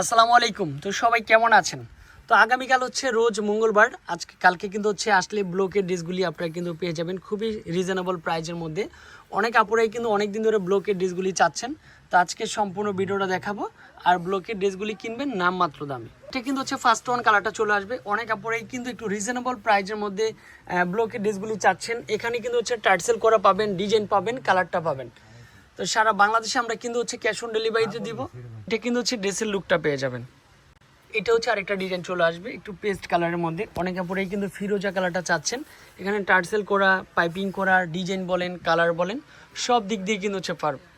আসসালামু আলাইকুম। তো সবাই কেমন আছেন? তো আগামীকাল হচ্ছে রোজ মঙ্গলবার, আজকে কালকে কিন্তু হচ্ছে আসলে ব্লকের ডিসগুলি আপনারা কিন্তু পেয়ে যাবেন খুবই রিজনেবল প্রাইজের মধ্যে। অনেক আপুরাই কিন্তু অনেক দিন ধরে ব্লকের ডিসগুলি চাচ্ছেন। তো আজকে সম্পূর্ণ ভিডিওটা দেখাবো। আর ব্লকের ড্রেসগুলি কিনবেন নামমাত্র দামে। এটা কিন্তু হচ্ছে ফার্স্ট ওয়ান কালারটা চলে আসবে। অনেক আপুরাই কিন্তু একটু রিজনেবল প্রাইজের মধ্যে ব্লকের ড্রেসগুলি চাচ্ছেন। এখানে কিন্তু হচ্ছে টার্সেল করা পাবেন ডিজাইন পাবেন কালারটা পাবেন। তো সারা বাংলাদেশে আমরা কিন্তু হচ্ছে ক্যাশ অন ডেলিভারিতে দিব। এটা কিন্তু হচ্ছে ড্রেসের লুকটা পেয়ে যাবেন। এটা হচ্ছে আরেকটা ডিজাইন চলে আসবে, একটু পেস্ট কালারের মধ্যে। অনেক পরেই কিন্তু ফিরোজা কালারটা চাচ্ছেন। এখানে টার্সেল করা পাইপিং করা ডিজাইন বলেন কালার বলেন, সব দিক দিয়ে কিন্তু হচ্ছে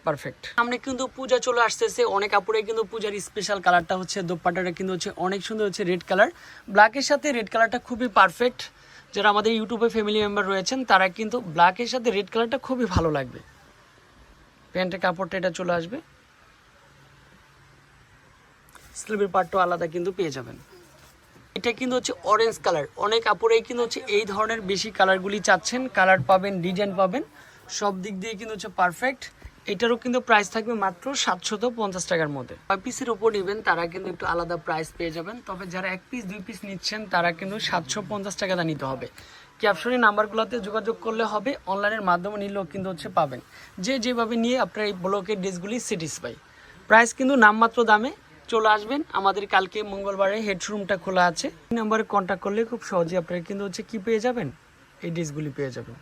পারফেক্ট সামনে কিন্তু পূজা চলে আসতেছে। অনেক কাপড়ে কিন্তু পূজার স্পেশাল কালারটা হচ্ছে, দোপাট্টাটা কিন্তু হচ্ছে অনেক সুন্দর হচ্ছে রেড কালার ব্ল্যাকের সাথে রেড কালারটা খুবই পারফেক্ট যারা আমাদের ইউটিউবে ফ্যামিলি মেম্বার রয়েছেন, তারা কিন্তু ব্ল্যাকের সাথে রেড কালারটা খুবই ভালো লাগবে। প্যান্টের কাপড়টা এটা চলে আসবে। স্লিভের পার্টটাও আলাদা কিন্তু পেয়ে যাবেন। এটা কিন্তু হচ্ছে অরেঞ্জ কালার অনেক আপুরাই কিন্তু হচ্ছে এই ধরনের বেশি কালারগুলি চাচ্ছেন। কালার পাবেন ডিজাইন পাবেন। সব দিক দিয়ে কিন্তু হচ্ছে পারফেক্ট এটারও কিন্তু প্রাইস থাকবে মাত্র সাতশত পঞ্চাশ টাকার মধ্যে। ছয় পিসের ওপর নেবেন, তারা কিন্তু একটু আলাদা প্রাইস পেয়ে যাবেন। তবে যারা এক পিস দুই পিস নিচ্ছেন, তারা কিন্তু সাতশো পঞ্চাশ টাকা টাকাটা নিতে হবে। ক্যাপশনের নাম্বারগুলোতে যোগাযোগ করলে হবে, অনলাইনের মাধ্যমে নিলেও কিন্তু হচ্ছে পাবেন। যে যেভাবে নিয়ে আপনার এই ব্লকের ড্রেসগুলি স্যাটিসফাই প্রাইস কিন্তু নামমাত্র দামে চলে আসবেন। আমাদের কালকে মঙ্গলবারে হেড শোরুমটা খোলা আছে। এই নাম্বারে কন্ট্যাক্ট করলে খুব সহজে আপনারা কিন্তু হচ্ছে কি পেয়ে যাবেন? এই ড্রেসগুলি পেয়ে যাবেন।